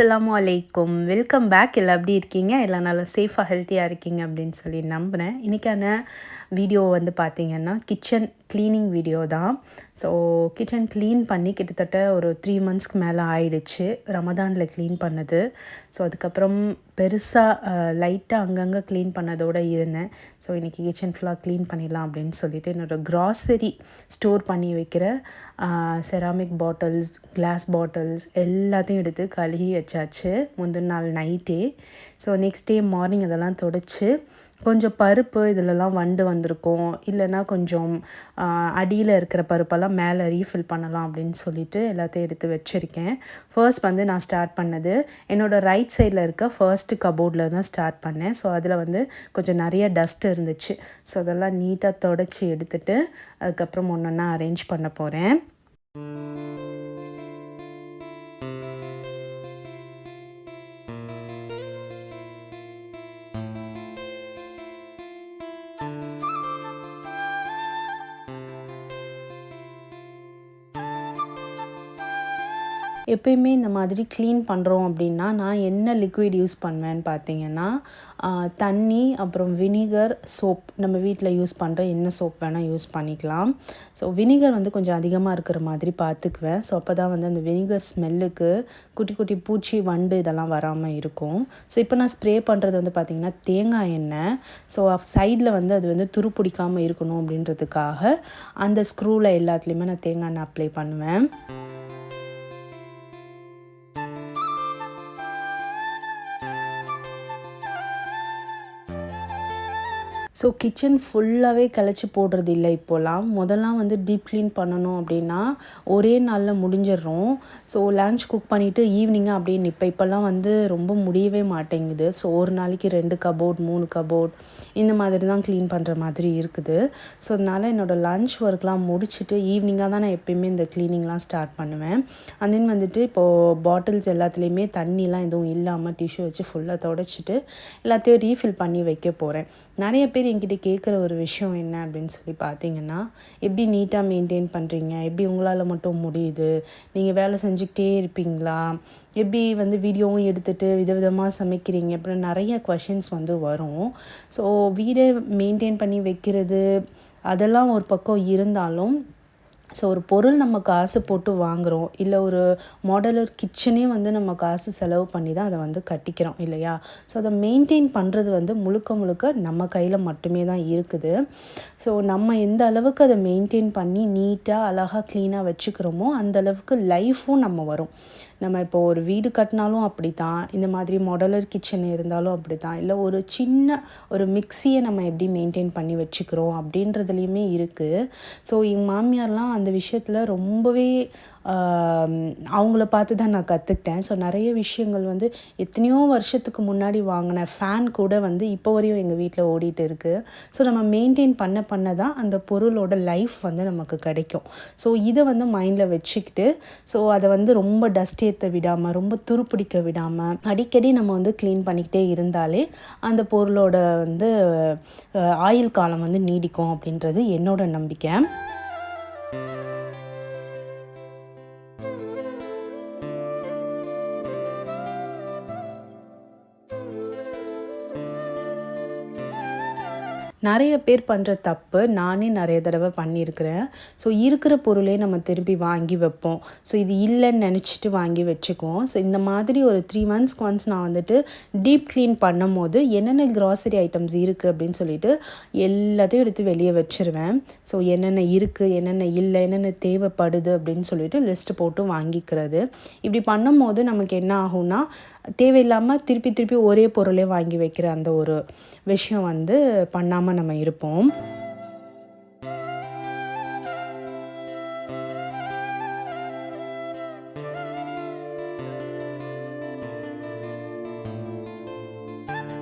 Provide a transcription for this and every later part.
அஸ்ஸலாமு அலைக்கும். Welcome back எல்லாம் எப்படி இருக்கீங்க? எல்லாம் நல்லா சேஃபாக ஹெல்த்தியாக இருக்கீங்க அப்படின்னு சொல்லி நம்பினேன் இன்றைக்கான வீடியோ வந்து பார்த்தீங்கன்னா கிச்சன் க்ளீனிங் வீடியோ தான். ஸோ கிச்சன் க்ளீன் பண்ணி கிட்டத்தட்ட ஒரு த்ரீ மந்த்ஸ்க்கு மேலே ஆயிடுச்சு. ரமதானில் க்ளீன் பண்ணது. ஸோ அதுக்கப்புறம் பெருசாக லைட்டாக அங்கங்கே க்ளீன் பண்ணதோடு இருந்தேன். ஸோ இன்றைக்கி கிச்சன் ஃபுல்லாக க்ளீன் பண்ணிடலாம் அப்படின்னு சொல்லிட்டு என்னோடய க்ராசரி ஸ்டோர் பண்ணி வைக்கிற செராமிக் பாட்டில்ஸ் கிளாஸ் பாட்டில்ஸ் எல்லாத்தையும் எடுத்து கழுகி வச்சாச்சு. முந்தின நாள் நைட்டே ஸோ நெக்ஸ்ட் டே மார்னிங் அதெல்லாம் தொடச்சி. கொஞ்சம் பருப்பு இதிலலாம் வண்டு வந்திருக்கும். இல்லைன்னா கொஞ்சம் அடியில் இருக்கிற பருப்பெல்லாம் மேலே ரீஃபில் பண்ணலாம் அப்படின்னு சொல்லிட்டு எல்லாத்தையும் எடுத்து வச்சுருக்கேன். ஃபர்ஸ்ட் வந்து நான் ஸ்டார்ட் பண்ணது என்னோடய ரைட் சைடில் இருக்க ஃபர்ஸ்ட் கபோர்டில் தான் ஸ்டார்ட் பண்ணேன். ஸோ அதில் வந்து கொஞ்சம் நிறைய டஸ்ட் இருந்துச்சு. ஸோ அதெல்லாம் நீட்டாக தொடச்சி எடுத்துகிட்டு அதுக்கப்புறம் ஒன்று ஒன்றா அரேஞ்ச் பண்ண போகிறேன் எப்பயுமே இந்த மாதிரி க்ளீன் பண்ணுறோம் அப்படின்னா நான் என்ன லிக்விட் யூஸ் பண்ணுவேன்னு பார்த்தீங்கன்னா தண்ணி அப்புறம் வினிகர் சோப் நம்ம வீட்டில் யூஸ் பண்ணுற என்ன சோப் வேணால் யூஸ் பண்ணிக்கலாம். ஸோ வினிகர் வந்து கொஞ்சம் அதிகமாக இருக்கிற மாதிரி பார்த்துக்குவேன். ஸோ அப்போ தான் வந்து அந்த வினிகர் ஸ்மெல்லுக்கு குட்டி குட்டி பூச்சி வண்டு இதெல்லாம் வராமல் இருக்கும். ஸோ இப்போ நான் ஸ்ப்ரே பண்ணுறது வந்து பார்த்திங்கன்னா தேங்காய் எண்ணெய். ஸோ சைடில் வந்து அது வந்து துரு பிடிக்காமல் இருக்கணும் அப்படின்றதுக்காக அந்த ஸ்க்ரூவில் எல்லாத்துலேயுமே நான் தேங்காய் எண்ணெய் அப்ளை பண்ணுவேன். ஸோ கிச்சன் ஃபுல்லாகவே கழிச்சி போடுறது இல்லை இப்போலாம். முதல்லாம் வந்து டீப் க்ளீன் பண்ணணும் அப்படின்னா ஒரே நாளில் முடிஞ்சிடுறோம் ஸோ லன்ச் குக் பண்ணிவிட்டு ஈவினிங்காக அப்படியே இப்போ இப்போல்லாம் வந்து ரொம்ப முடியவே மாட்டேங்குது. ஸோ ஒரு நாளைக்கு ரெண்டு கபோர்ட் மூணு கபோர்ட் இந்த மாதிரி தான் க்ளீன் பண்ணுற மாதிரி இருக்குது. ஸோ அதனால் என்னோடய லன்ச் ஒர்க்லாம் முடிச்சுட்டு ஈவினிங்காக தான் நான் எப்பயுமே இந்த க்ளீனிங்லாம் ஸ்டார்ட் பண்ணுவேன். அண்ட் தென் வந்துட்டு இப்போது பாட்டில்ஸ் எல்லாத்துலேயுமே தண்ணிலாம் எதுவும் இல்லாமல் டிஷ்யூ வச்சு ஃபுல்லாக தொடச்சிட்டு எல்லாத்தையும் ரீஃபில் பண்ணி வைக்க போகிறேன் நிறைய பேர் என்கிட்ட கேட்குற ஒரு விஷயம் என்ன அப்படின்னு சொல்லி பார்த்தீங்கன்னா எப்படி நீட்டாக மெயின்டைன் பண்ணுறீங்க எப்படி உங்களால் மட்டும் முடியுது? நீங்கள் வேலை செஞ்சுக்கிட்டே இருப்பீங்களா? எப்படி வந்து வீடியோவும் எடுத்துகிட்டு விதவிதமாக சமைக்கிறீங்க? அப்புறம் நிறைய கொஷின்ஸ் வந்து வரும். ஸோ வீடை மெயின்டைன் பண்ணி வைக்கிறது அதெல்லாம் ஒரு பக்கம் இருந்தாலும் ஸோ ஒரு பொருள் நம்ம காசு போட்டு வாங்குகிறோம் இல்லை ஒரு மாடலர் கிச்சனே வந்து நம்ம காசு செலவு பண்ணி தான் அதை வந்து கட்டிக்கிறோம் இல்லையா? ஸோ அதை மெயின்டைன் பண்ணுறது வந்து முழுக்க முழுக்க நம்ம கையில் மட்டுமே தான் இருக்குது. ஸோ நம்ம எந்த அளவுக்கு அதை மெயின்டைன் பண்ணி நீட்டாக அழகாக க்ளீனாக வச்சுக்கிறோமோ அந்த அளவுக்கு லைஃப்பும் நம்ம வரும். நம்ம இப்போ ஒரு வீடு கட்டினாலும் அப்படி தான் இந்த மாதிரி மாடலர் கிச்சன் இருந்தாலும் அப்படி தான் இல்லை ஒரு சின்ன ஒரு மிக்சியை நம்ம எப்படி மெயின்டைன் பண்ணி வச்சுக்கிறோம் அப்படின்றதுலையுமே இருக்குது ஸோ எங்கள் மாமியார்லாம் அந்த விஷயத்தில் ரொம்பவே அவங்கள பார்த்து தான் நான் கற்றுக்கிட்டேன் ஸோ நிறைய விஷயங்கள் வந்து எத்தனையோ வருஷத்துக்கு முன்னாடி வாங்கின ஃபேன் கூட வந்து இப்போ வரையும் எங்கள் வீட்டில் ஓடிட்டு இருக்குது ஸோ நம்ம மெயின்டைன் பண்ண பண்ண தான் அந்த பொருளோட லைஃப் வந்து நமக்கு கிடைக்கும். ஸோ இதை வந்து மைண்டில் வச்சுக்கிட்டு ஸோ அதை வந்து ரொம்ப டஸ்ட் ஏற்ற விடாமல் ரொம்ப துருப்பிடிக்க விடாமல் அடிக்கடி நம்ம வந்து க்ளீன் பண்ணிக்கிட்டே இருந்தாலே அந்த பொருளோட வந்து ஆயுள் காலம் வந்து நீடிக்கும் அப்படின்றது என்னோட நம்பிக்கை. நிறைய பேர் பண்ணுற தப்பு நானே நிறைய தடவை பண்ணியிருக்கிறேன். ஸோ இருக்கிற பொருளே நம்ம திருப்பி வாங்கி வைப்போம். ஸோ இது இல்லைன்னு நினச்சிட்டு வாங்கி வச்சுக்குவோம். ஸோ இந்த மாதிரி ஒரு த்ரீ மந்த்ஸ்க்கு ஒன்ஸ் நான் வந்துட்டு டீப் க்ளீன் பண்ணும் போது என்னென்ன க்ராசரி ஐட்டம்ஸ் இருக்குது அப்படின்னு சொல்லிட்டு எல்லாத்தையும் எடுத்து வெளியே வச்சுருவேன். ஸோ என்னென்ன இருக்குது என்னென்ன இல்லை என்னென்ன தேவைப்படுது அப்படின்னு சொல்லிட்டு லிஸ்ட்டு போட்டு வாங்கிக்கிறது. இப்படி பண்ணும்போது நமக்கு என்ன ஆகும்னா தேவையில்லாமல் திருப்பி திருப்பி ஒரே பொருளே வாங்கி வைக்கிற அந்த ஒரு விஷயம் வந்து பண்ணாமல் நம்ம இருப்போம்.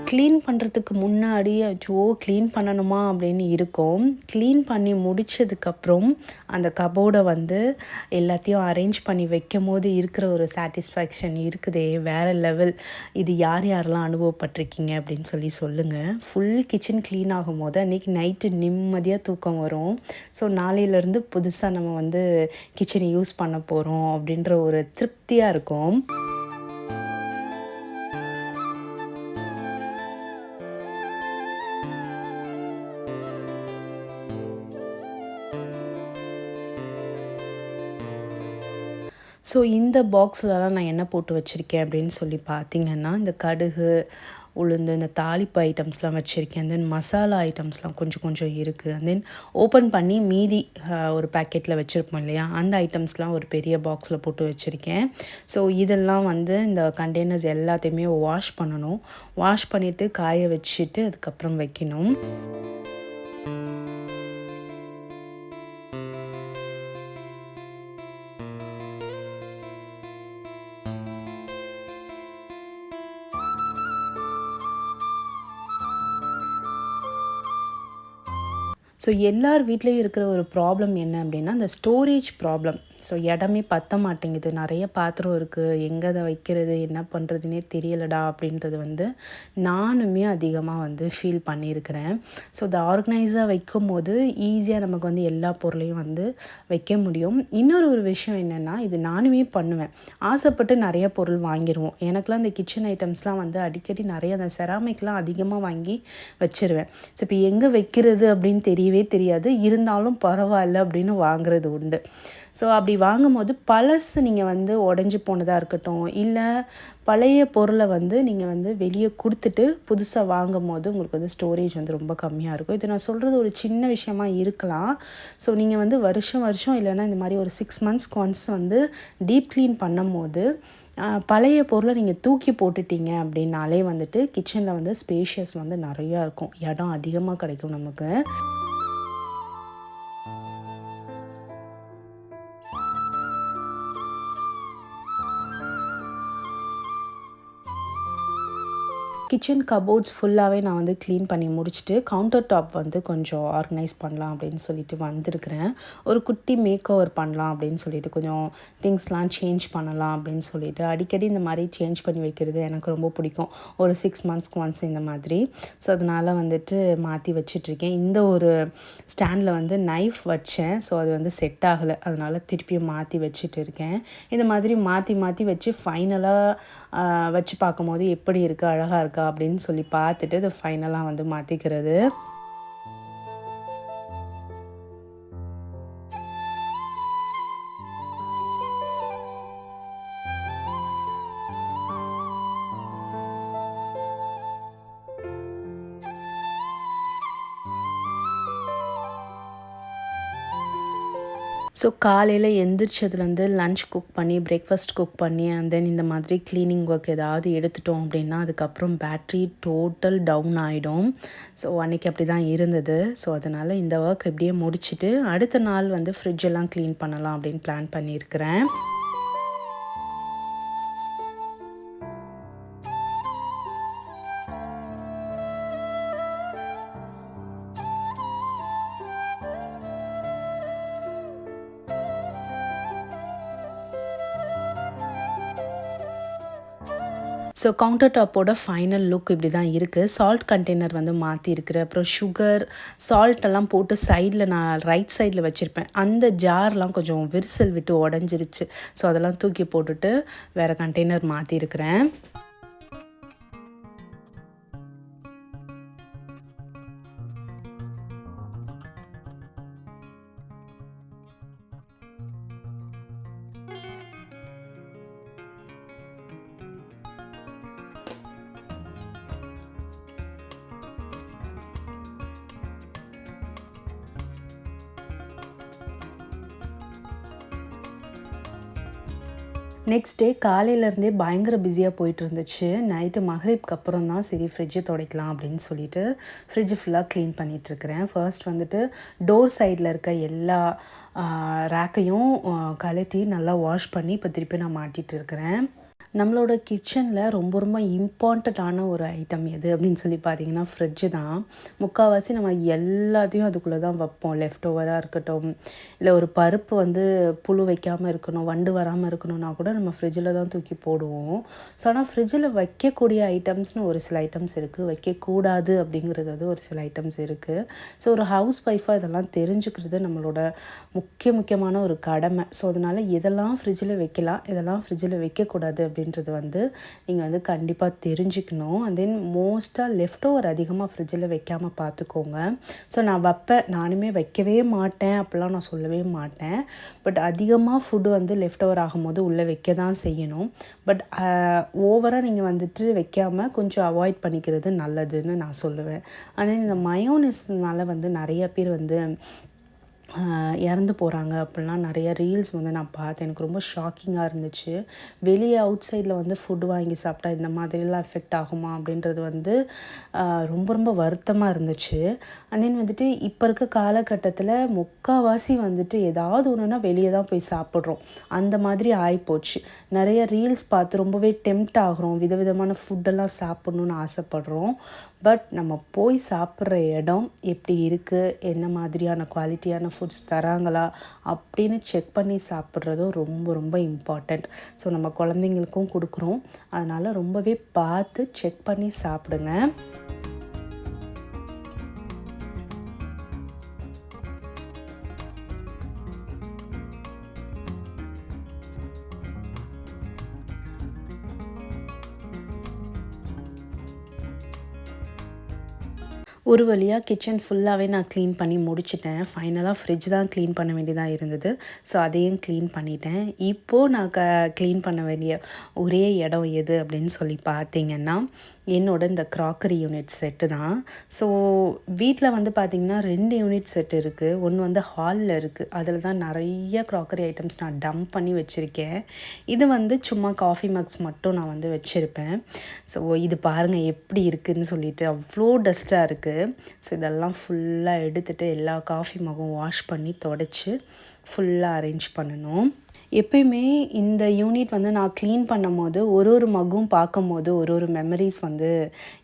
க்ளீன் பண்ணுறதுக்கு முன்னாடி அச்சோ க்ளீன் பண்ணணுமா அப்படின்னு இருக்கும். க்ளீன் பண்ணி முடித்ததுக்கப்புறம் அந்த கபோர்டை வந்து எல்லாத்தையும் அரேஞ்ச் பண்ணி வைக்கும் போது இருக்கிற ஒரு சாட்டிஸ்ஃபேக்ஷன் இருக்குதே. வேறு லெவல் இது யார் யாரெல்லாம் அனுபவப்பட்டிருக்கீங்க அப்படின்னு சொல்லி சொல்லுங்கள் ஃபுல் கிச்சன் க்ளீன் ஆகும் போது அன்றைக்கி நைட்டு நிம்மதியாக தூக்கம் வரும். ஸோ நாளையிலேருந்து புதுசாக நம்ம வந்து கிச்சனை யூஸ் பண்ண போகிறோம் அப்படின்ற ஒரு திருப்தியாக இருக்கும். ஸோ இந்த பாக்ஸ்லலாம் நான் என்ன போட்டு வச்சுருக்கேன் அப்படின்னு சொல்லி பார்த்தீங்கன்னா இந்த கடுகு உளுந்து இந்த தாளிப்பு ஐட்டம்ஸ்லாம் வச்சுருக்கேன். தென் மசாலா ஐட்டம்ஸ்லாம் கொஞ்சம் கொஞ்சம் இருக்குது அண்ட் தென் ஓப்பன் பண்ணி மீதி ஒரு பேக்கெட்டில் வச்சுருப்போம் இல்லையா? அந்த ஐட்டம்ஸ்லாம் ஒரு பெரிய பாக்ஸில் போட்டு வச்சுருக்கேன். ஸோ இதெல்லாம் வந்து இந்த கண்டெய்னர்ஸ் எல்லாத்தையுமே வாஷ் பண்ணணும். வாஷ் பண்ணிவிட்டு காய வச்சுட்டு அதுக்கப்புறம் வைக்கணும். ஸோ எல்லார் வீட்லேயும் இருக்கிற ஒரு ப்ராப்ளம் என்ன அப்படின்னா அந்த ஸ்டோரேஜ் ப்ராப்ளம் ஸோ இடமே பத்த மாட்டேங்குது. நிறைய பாத்திரம் இருக்குது எங்கே அதை வைக்கிறது? என்ன பண்ணுறதுனே தெரியலடா அப்படின்றது வந்து நானுமே அதிகமாக வந்து ஃபீல் பண்ணியிருக்கிறேன். ஸோ இதை ஆர்கனைஸாக வைக்கும் போது ஈஸியாக நமக்கு வந்து எல்லா பொருளையும் வந்து வைக்க முடியும். இன்னொரு ஒரு விஷயம் என்னென்னா இது நானுமே பண்ணுவேன். ஆசைப்பட்டு நிறைய பொருள் வாங்கிடுவோம் எனக்குலாம் இந்த கிச்சன் ஐட்டம்ஸ்லாம் வந்து அடிக்கடி நிறைய அந்த செராமிக்லாம் அதிகமாக வாங்கி வச்சுருவேன். ஸோ இப்போ எங்கே வைக்கிறது அப்படின்னு தெரியவே தெரியாது. இருந்தாலும் பரவாயில்ல அப்படின்னு வாங்குறது உண்டு. ஸோ அப்படி வாங்கும்போது பழசு நீங்கள் வந்து உடஞ்சி போனதாக இருக்கட்டும் இல்லை பழைய பொருளை வந்து நீங்கள் வந்து வெளியே கொடுத்துட்டு புதுசாக வாங்கும் போது உங்களுக்கு வந்து ஸ்டோரேஜ் வந்து ரொம்ப கம்மியாக இருக்கும். இது நான் சொல்கிறது ஒரு சின்ன விஷயமா இருக்கலாம். ஸோ நீங்கள் வந்து வருஷம் வருஷம் இல்லைன்னா இந்த மாதிரி ஒரு சிக்ஸ் மந்த்ஸ்க்கு ஒன்ஸ் வந்து டீப் க்ளீன் பண்ணும் போது பழைய பொருளை நீங்கள் தூக்கி போட்டுட்டீங்க அப்படின்னாலே வந்துட்டு கிச்சனில் வந்து ஸ்பேஷியஸ் வந்து நிறையா இருக்கும். இடம் அதிகமாக கிடைக்கும் நமக்கு. கிச்சன் கபோர்ட்ஸ் ஃபுல்லாகவே நான் வந்து க்ளீன் பண்ணி முடிச்சுட்டு கவுண்டர் டாப் வந்து கொஞ்சம் ஆர்கனைஸ் பண்ணலாம் அப்படின்னு சொல்லிட்டு வந்திருக்கிறேன். ஒரு குட்டி மேக் ஓவர் பண்ணலாம் அப்படின்னு சொல்லிட்டு கொஞ்சம் திங்ஸ்லாம் சேஞ்ச் பண்ணலாம் அப்படின்னு சொல்லிட்டு அடிக்கடி இந்த மாதிரி சேஞ்ச் பண்ணி வைக்கிறது எனக்கு ரொம்ப பிடிக்கும். ஒரு சிக்ஸ் மந்த்ஸ்க்கு ஒன்ஸ் இந்த மாதிரி. ஸோ அதனால் வந்துட்டு மாற்றி வச்சிட்ருக்கேன் இந்த ஒரு ஸ்டாண்டில் வந்து நைஃப் வச்சேன். ஸோ அது வந்து செட் ஆகலை. அதனால் திருப்பியும் மாற்றி வச்சுட்டு இருக்கேன் இந்த மாதிரி மாற்றி மாற்றி வச்சு ஃபைனலாக வச்சு பார்க்கும்போது எப்படி இருக்குது அழகாக இருக்கா இருக்கா அப்படின்னு சொல்லி பார்த்துட்டு அதை ஃபைனலாக வந்து மாற்றிக்கிறது ஸோ காலையில் எந்திரிச்சதுலேருந்து லன்ச் குக் பண்ணி பிரேக்ஃபாஸ்ட் குக் பண்ணி அண்ட் தென் இந்த மாதிரி க்ளீனிங் ஒர்க் ஏதாவது எடுத்துட்டோம் அப்படின்னா அதுக்கப்புறம் பேட்ரி டோட்டல் டவுன் ஆகிடும் ஸோ அன்றைக்கி அப்படி தான் இருந்தது. ஸோ அதனால் இந்த ஒர்க் இப்படியே முடிச்சுட்டு அடுத்த நாள் வந்து ஃப்ரிட்ஜெல்லாம் க்ளீன் பண்ணலாம் அப்படின்னு பிளான் பண்ணியிருக்கிறேன். ஸோ கவுண்டர் டாப்போட ஃபைனல் லுக் இப்படி தான் இருக்குது சால்ட் கண்டெய்னர் வந்து மாற்றிருக்குற அப்புறம் சுகர் சால்ட் எல்லாம் போட்டு சைடில் நான் ரைட் சைடில் வச்சுருப்பேன். அந்த ஜார்லாம் கொஞ்சம் விரிசல் விட்டு உடஞ்சிருச்சு. ஸோ அதெல்லாம் தூக்கி போட்டுட்டு வேறு கண்டெய்னர் மாற்றிருக்கிறேன் நெக்ஸ்ட் டே காலையிலேருந்தே பயங்கர பிஸியாக போயிட்டு இருந்துச்சு நைட்டு மகரிப்க்கு அப்புறம் தான் சரி ஃப்ரிட்ஜை துடைக்கலாம் அப்படின்னு சொல்லிட்டு ஃப்ரிட்ஜ் ஃபுல்லாக க்ளீன் பண்ணிகிட்ருக்கிறேன் ஃபர்ஸ்ட் வந்துட்டு டோர் சைடில் இருக்க எல்லா ரேக்கையும் கழட்டி நல்லா வாஷ் பண்ணி இப்போ திருப்பி நான் மாட்டிகிட்டு இருக்கிறேன் நம்மளோட கிச்சனில் ரொம்ப ரொம்ப இம்பார்ட்டண்ட்டான ஒரு ஐட்டம் எது அப்படின்னு சொல்லி பார்த்தீங்கன்னா ஃப்ரிட்ஜு தான். முக்கால்வாசி நம்ம எல்லாத்தையும் அதுக்குள்ளே தான் வைப்போம். லெஃப்ட் ஓவராக இருக்கட்டும் இல்லை ஒரு பருப்பு வந்து புழு வைக்காமல் இருக்கணும் வண்டு வராமல் இருக்கணும்னா கூட நம்ம ஃப்ரிட்ஜில் தான் தூக்கி போடுவோம். ஸோ ஆனால் ஃப்ரிட்ஜில் வைக்கக்கூடிய ஐட்டம்ஸ்னு ஒரு சில ஐட்டம்ஸ் இருக்குது வைக்கக்கூடாது அப்படிங்கிறது அது ஒரு சில ஐட்டம்ஸ் இருக்குது ஸோ ஒரு ஹவுஸ் ஒய்ஃபாக இதெல்லாம் தெரிஞ்சுக்கிறது நம்மளோட முக்கிய முக்கியமான ஒரு கடமை. ஸோ அதனால் எதெல்லாம் ஃப்ரிட்ஜில் வைக்கலாம் இதெல்லாம் ஃப்ரிட்ஜில் வைக்கக்கூடாது அப்படின்றது வந்து நீங்கள் வந்து கண்டிப்பாக தெரிஞ்சுக்கணும். அண்ட் தென் மோஸ்ட்டாக லெஃப்ட் ஓவர் அதிகமாக ஃப்ரிட்ஜில் வைக்காமல் பார்த்துக்கோங்க ஸோ நான் வைப்பேன் நானுமே வைக்கவே மாட்டேன். அப்படிலாம் நான் சொல்லவே மாட்டேன். பட் அதிகமாக ஃபுட்டு வந்து லெஃப்ட் ஓவர் ஆகும்போது உள்ளே வைக்க தான் செய்யணும் பட் ஓவராக நீங்கள் வந்துட்டு வைக்காமல் கொஞ்சம் அவாய்ட் பண்ணிக்கிறது நல்லதுன்னு நான் சொல்லுவேன். ஆனால் இந்த மயோனிஸ்னால் வந்து நிறைய பேர் வந்து இறந்து போகிறாங்க அப்படிலாம் நிறைய ரீல்ஸ் வந்து நான் பார்த்தேன். எனக்கு ரொம்ப ஷாக்கிங்காக இருந்துச்சு. வெளியே அவுட் சைடில் வந்து ஃபுட் வாங்கி சாப்பிட்டா இந்த மாதிரிலாம் எஃபெக்ட் ஆகுமா அப்படின்றது வந்து ரொம்ப ரொம்ப வருத்தமாக இருந்துச்சு. அண்ட் தென் வந்துட்டு இப்போ இருக்க காலகட்டத்தில் முக்கால்வாசி வந்துட்டு ஏதாவது ஒன்றுனா வெளியே தான் போய் சாப்பிட்றோம். அந்த மாதிரி ஆகிப்போச்சு நிறைய ரீல்ஸ் பார்த்து ரொம்பவே டெம்ட் ஆகிறோம். விதவிதமான ஃபுட்டெல்லாம் சாப்பிட்ணுன்னு ஆசைப்பட்றோம். பட் நம்ம போய் சாப்பிட்ற இடம் எப்படி இருக்குது என்ன மாதிரியான குவாலிட்டியான ஃபுட்ஸ் தராங்களா அப்படின்னு செக் பண்ணி சாப்பிட்றதும் ரொம்ப ரொம்ப இம்பார்ட்டண்ட் ஸோ நம்ம குழந்தைங்களுக்கும் கொடுக்குறோம். அதனால் ரொம்பவே பார்த்து செக் பண்ணி சாப்பிடுங்க. ஒரு வழியாக கிச்சன் ஃபுல்லாகவே நான் க்ளீன் பண்ணி முடிச்சிட்டேன். ஃபைனலாக ஃப்ரிட்ஜ் தான் க்ளீன் பண்ண வேண்டியதாக இருந்தது. ஸோ அதையும் க்ளீன் பண்ணிட்டேன். இப்போது நான் க க்ளீன் பண்ண வேண்டிய ஒரே இடம் எது அப்படின்னு சொல்லி பார்த்தீங்கன்னா என்னோட இந்த க்ராக்கரி யூனிட் செட்டு தான். ஸோ வீட்டில் வந்து பார்த்திங்கன்னா ரெண்டு யூனிட் செட் இருக்குது ஒன்று வந்து ஹாலில் இருக்குது அதில் தான் நிறைய க்ராக்கரி ஐட்டம்ஸ் நான் டம்ப் பண்ணி வச்சுருக்கேன். இது வந்து சும்மா காஃபி மக்ஸ் மட்டும் நான் வந்து வச்சுருப்பேன். ஸோ இது பாருங்கள் எப்படி இருக்குதுன்னு சொல்லிட்டு அவ்வளோ டஸ்ட்டாக இருக்குது ஸோ இதெல்லாம் ஃபுல்லாக எடுத்துகிட்டு எல்லா காஃபி மகும் வாஷ் பண்ணி தொடச்சி ஃபுல்லாக அரேஞ்ச் பண்ணணும். எப்பயுமே இந்த யூனிட் வந்து நான் க்ளீன் பண்ணும் போது ஒரு ஒரு மகும் பார்க்கும்போது ஒரு ஒரு மெமரிஸ் வந்து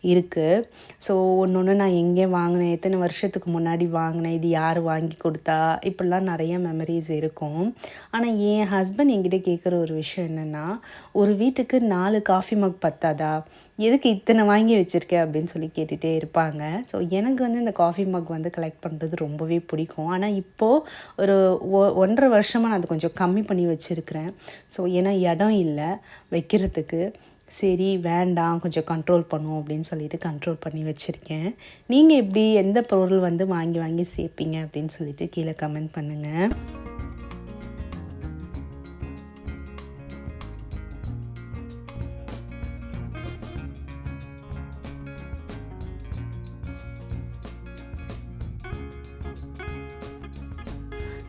இருக்குது ஸோ ஒன்று ஒன்று நான் எங்கே வாங்கினேன் எத்தனை வருஷத்துக்கு முன்னாடி வாங்கினேன் இது யார் வாங்கி கொடுத்தா? இப்படிலாம் நிறைய மெமரிஸ் இருக்கும். ஆனால் என் ஹஸ்பண்ட் என்கிட்ட கேட்குற ஒரு விஷயம் என்னென்னா ஒரு வீட்டுக்கு நாலு காஃபி மக் பத்தாதா? எதுக்கு இத்தனை வாங்கி வச்சுருக்கேன் அப்படின்னு சொல்லி கேட்டுகிட்டே இருப்பாங்க. ஸோ எனக்கு வந்து இந்த காஃபி மக் வந்து கலெக்ட் பண்ணுறது ரொம்பவே பிடிக்கும். ஆனால் இப்போது ஒரு ஒ ஒன்றரை வருஷமாக நான் அதை கொஞ்சம் கம்மி பண்ணி வச்சுருக்கிறேன். ஸோ ஏன்னா இடம் இல்லை வைக்கிறதுக்கு. சரி வேண்டாம் கொஞ்சம் கண்ட்ரோல் பண்ணுவோம் அப்படின்னு சொல்லிட்டு கண்ட்ரோல் பண்ணி வச்சுருக்கேன். நீங்கள் எப்படி எந்த பொருள் வந்து வாங்கி வாங்கி சேர்ப்பீங்க அப்படின்னு சொல்லிட்டு கீழே கமெண்ட் பண்ணுங்கள்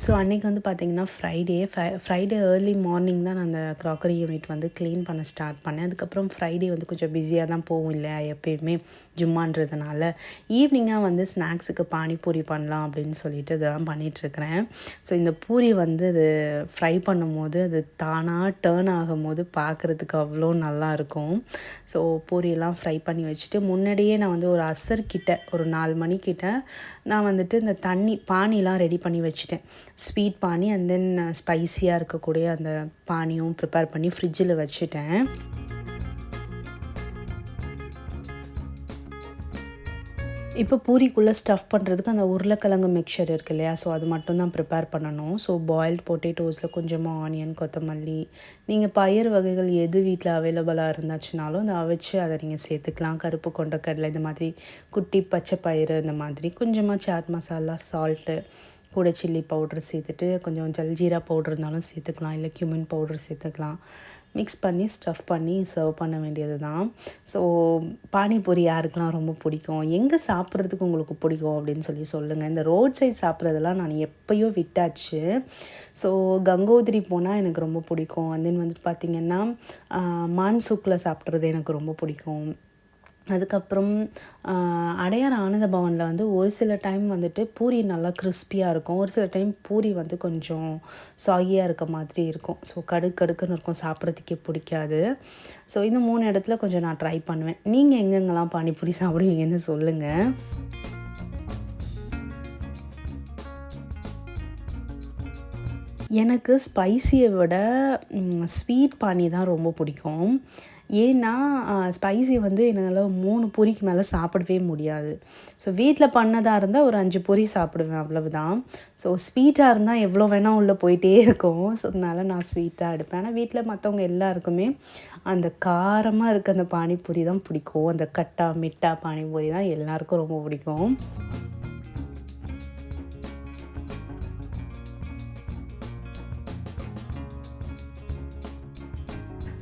ஸோ அன்றைக்கி வந்து பார்த்திங்கன்னா Friday fry Friday early morning தான் நான் அந்த க்ராக்கரி யூனிட் வந்து க்ளீன் பண்ண ஸ்டார்ட் பண்ணேன். அதுக்கப்புறம் ஃப்ரைடே வந்து கொஞ்சம் பிஸியாக தான் போகும் இல்லையா எப்பயுமே ஜும்மான்றதுனால. ஈவினிங்காக வந்து ஸ்நாக்ஸுக்கு பானிபூரி பண்ணலாம் அப்படின்னு சொல்லிட்டு இதெல்லாம் பண்ணிகிட்ருக்கிறேன் ஸோ இந்த பூரி வந்து அது ஃப்ரை பண்ணும்போது அது தானாக டேர்ன் ஆகும்போது பார்க்குறதுக்கு அவ்வளோ நல்லாயிருக்கும் ஸோ பூரியெல்லாம் ஃப்ரை பண்ணி வச்சுட்டு முன்னாடியே நான் வந்து ஒரு அசர்கிட்ட ஒரு நாலு மணிக்கிட்ட நான் வந்துட்டு இந்த தண்ணி பானிலாம் ரெடி பண்ணி வச்சுட்டேன். ஸ்வீட் பானி அண்ட் தென் ஸ்பைஸியாக இருக்கக்கூடிய அந்த பானியும் ப்ரிப்பேர் பண்ணி ஃப்ரிட்ஜில் வச்சுட்டேன். இப்போ பூரிக்குள்ளே ஸ்டஃப் பண்ணுறதுக்கு அந்த உருளைக்கிழங்கு மிக்சர் இருக்கு இல்லையா? ஸோ அது மட்டும் தான் ப்ரிப்பேர் பண்ணணும். ஸோ பாயில்ட் பொட்டேட்டோஸில் கொஞ்சமாக ஆனியன் கொத்தமல்லி. நீங்கள் பயிர் வகைகள் எது வீட்டில் அவைலபிளாக இருந்துச்சுனாலும் அதை அவிச்சு அதை நீங்கள் சேர்த்துக்கலாம். கருப்பு கொண்ட கடலை இந்த மாதிரி குட்டி பச்சை பயிறு இந்த மாதிரி கொஞ்சமாக சாட் மசாலா சால்ட்டு கூட சில்லி பவுடர் சேர்த்துட்டு கொஞ்சம் ஜல்ஜீரா பவுடர் இருந்தாலும் சேர்த்துக்கலாம். இல்லை கியூமின் பவுடர் சேர்த்துக்கலாம். மிக்ஸ் பண்ணி ஸ்டஃப் பண்ணி சர்வ் பண்ண வேண்டியது தான் ஸோ பானிபூரி யாருக்கெலாம் ரொம்ப பிடிக்கும்? எங்கே சாப்பிட்றதுக்கு உங்களுக்கு பிடிக்கும் அப்படின்னு சொல்லி சொல்லுங்கள் இந்த ரோட் சைட் சாப்பிட்றதெல்லாம் நான் எப்போயோ விட்டாச்சு. ஸோ கங்கோதிரி போனால் எனக்கு ரொம்ப பிடிக்கும். அண்ட் தென் வந்துட்டு பார்த்திங்கன்னா மான்சூக்கில் சாப்பிட்றது எனக்கு ரொம்ப பிடிக்கும். அதுக்கப்புறம் அடையார் ஆனந்த பவனில் வந்து ஒரு சில டைம் வந்துட்டு பூரி நல்லா கிறிஸ்பியாக இருக்கும். ஒரு சில டைம் பூரி வந்து கொஞ்சம் சாகியாக இருக்க மாதிரி இருக்கும். ஸோ கடுக்கு கடுக்குன்னு இருக்கும். சாப்பிட்றதுக்கே பிடிக்காது. ஸோ இந்த மூணு இடத்துல கொஞ்சம் நான் ட்ரை பண்ணுவேன். நீங்கள் எங்கெங்கெல்லாம் பானிபூரி சாப்பிடுவீங்கன்னு சொல்லுங்கள் எனக்கு ஸ்பைசியை விட ஸ்வீட் பானி தான் ரொம்ப பிடிக்கும். ஏன்னா ஸ்பைசி வந்து என்னால் மூணு பொரிக்கு மேலே சாப்பிடவே முடியாது. ஸோ வீட்டில் பண்ணதாக இருந்தால் ஒரு அஞ்சு பொரி சாப்பிடுவேன் அவ்வளவுதான். ஸோ ஸ்வீட்டாக இருந்தால் எவ்வளோ வேணால் உள்ளே போயிட்டே இருக்கும். ஸோ அதனால நான் ஸ்வீட்டாக எடுப்பேன். ஆனால் வீட்டில் மற்றவங்க எல்லாருக்குமே அந்த காரமாக இருக்க அந்த பானிபூரி தான் பிடிக்கும். அந்த கட்டா மிட்டா பானிபூரி தான் எல்லாருக்கும் ரொம்ப பிடிக்கும்.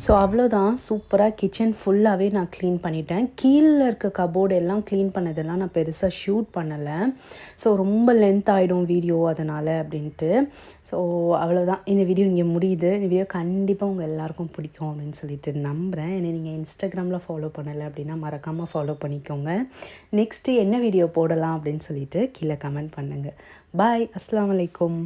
ஸோ அவ்வளோதான் சூப்பராக கிச்சன் ஃபுல்லாகவே நான் க்ளீன் பண்ணிட்டேன். கீழே இருக்க கபோர்டு எல்லாம் க்ளீன் பண்ணதெல்லாம் நான் பெருசாக ஷூட் பண்ணலை. ஸோ ரொம்ப லென்த் ஆகிடும் வீடியோ அதனால் அப்படின்ட்டு. ஸோ அவ்வளோதான் இந்த வீடியோ இங்கே முடியுது. இந்த வீடியோ கண்டிப்பாக உங்கள் எல்லாருக்கும் பிடிக்கும் அப்படின்னு சொல்லிட்டு நம்புகிறேன் என்னை நீங்கள் இன்ஸ்டாகிராமில் ஃபாலோ பண்ணலை அப்படின்னா மறக்காமல் ஃபாலோ பண்ணிக்கோங்க. நெக்ஸ்ட்டு என்ன வீடியோ போடலாம் அப்படின்னு சொல்லிட்டு கீழே கமெண்ட் பண்ணுங்கள் பாய் அஸ்லாம் வலைக்கம்